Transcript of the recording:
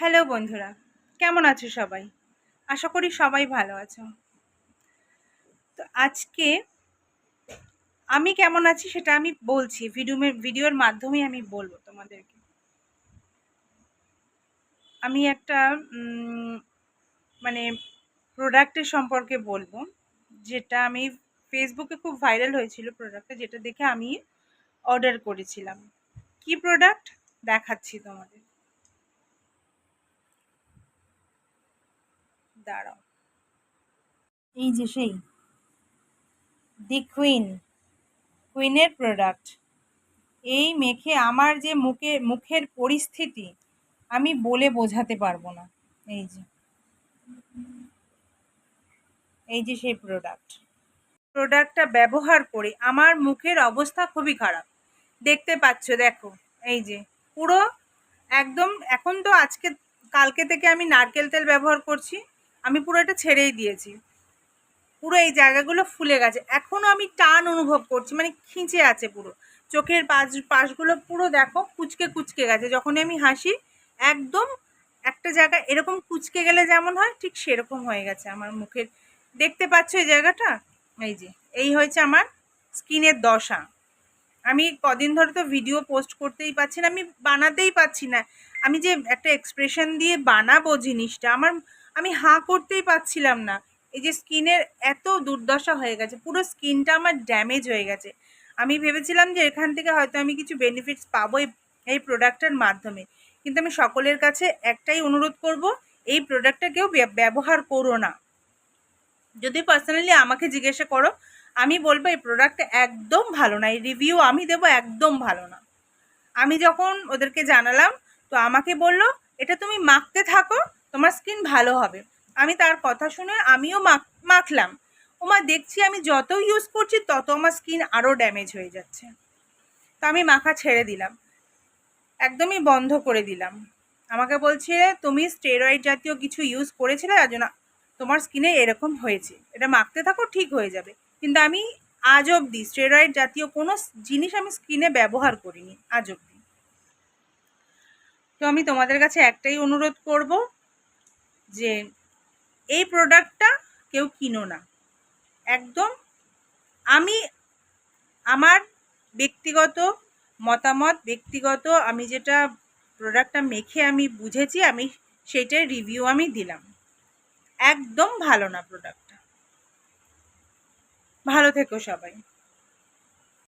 Hello বন্ধুরা, কেমন আছো সবাই? আশা করি সবাই ভালো আছো। তো আজকে আমি কেমন আছি সেটা আমি বলছি ভিডিও ভিডিওর মাধ্যমে আমি বলব তোমাদেরকে। আমি একটা মানে প্রোডাক্টের সম্পর্কে বলব, যেটা আমি ফেসবুকে খুব ভাইরাল হয়েছিল প্রোডাক্টটা যেটা দেখে আমি অর্ডার করেছিলাম। কি প্রোডাক্ট দেখাচ্ছি তোমাদের। দাঁড়াও। এই যে সেই, দি কুইন, কুইনের প্রোডাক্ট। এই মেখে আমার যে মুখে, মুখের পরিস্থিতি, আমি বলে বোঝাতে পারব না। এই যে এই যে সেই প্রোডাক্ট। প্রোডাক্টটা ব্যবহার করে আমার মুখের অবস্থা খুবই খারাপ। দেখতে পাচ্ছ, দেখো, এই যে, পুরো একদম এখন তো আজকে, কালকে থেকে আমি নারকেল তেল ব্যবহার করছি। আমি পুরো এটা ছেড়েই দিয়েছি। পুরো এই জায়গাগুলো ফুলে গেছে। এখনও আমি টান অনুভব করছি মানে খিঁচে আছে পুরো। চোখের পাশ, পাশগুলো পুরো দেখো কুচকে কুচকে গেছে। যখনই আমি হাসি, একদম একটা জায়গা এরকম কুচকে গেলে যেমন হয়, ঠিক সেরকম হয়ে গেছে আমার মুখের। দেখতে পাচ্ছ এই জায়গাটা? এই যে, এই হয়েছে আমার স্কিনের দশা। আমি কদিন ধরে তো ভিডিও পোস্ট করতেই পারছি না, আমি বানাতেই পাচ্ছি না। আমি যে একটা এক্সপ্রেশন দিয়ে বানাবো জিনিসটা, আমার আমি হাঁ করতেই পারছিলাম না। এই যে স্কিনের এত দুর্দশা হয়ে গেছে, পুরো স্কিনটা আমার ড্যামেজ হয়ে গেছে। আমি ভেবেছিলাম যে এখান থেকে হয়তো আমি কিছু বেনিফিটস পাবো এই প্রোডাক্টের মাধ্যমে। কিন্তু আমি সকলের কাছে একটাই অনুরোধ করব, এই প্রোডাক্টটা কেউ ব্যবহার করো না। যদি পার্সোনালি আমাকে জিজ্ঞাসা করো, আমি বলব এই প্রোডাক্টটা একদম ভালো না, এই রিভিউ আমি দেবো একদম ভালো না। আমি যখন ওদেরকে জানালাম, তো আমাকে বলল, এটা তুমি মাখতে থাকো তোমার স্কিন ভালো হবে। আমি তার কথা শুনে আমিও মাখ, মাখলাম। ওমা, দেখছি আমি যত ইউজ করছি, তত আমার স্কিন আরও ড্যামেজ হয়ে যাচ্ছে। তো আমি মাখা ছেড়ে দিলাম। একদমই বন্ধ করে দিলাম। আমাকে বলছে, তুমি স্টেরয়েড জাতীয় কিছু ইউজ করেছিলে, তার জন্য তোমার স্কিনে এরকম হয়েছে। এটা মাখতে থাকো, ঠিক হয়ে যাবে। কিন্তু আমি আজ অবধি স্টেরয়েড জাতীয় কোনো জিনিস আমি স্কিনে ব্যবহার করিনি, আজ অবধি। তো আমি তোমাদের কাছে একটাই অনুরোধ করব যে এই প্রোডাক্টটা কেউ কিনো না। একদম আমি আমার ব্যক্তিগত মতামত, ব্যক্তিগত আমি যেটা প্রোডাক্টটা মেখে আমি বুঝেছি, আমি সেইটার রিভিউ আমি দিলাম। একদম ভালো না প্রোডাক্টটা ভালো থেকো সবাই।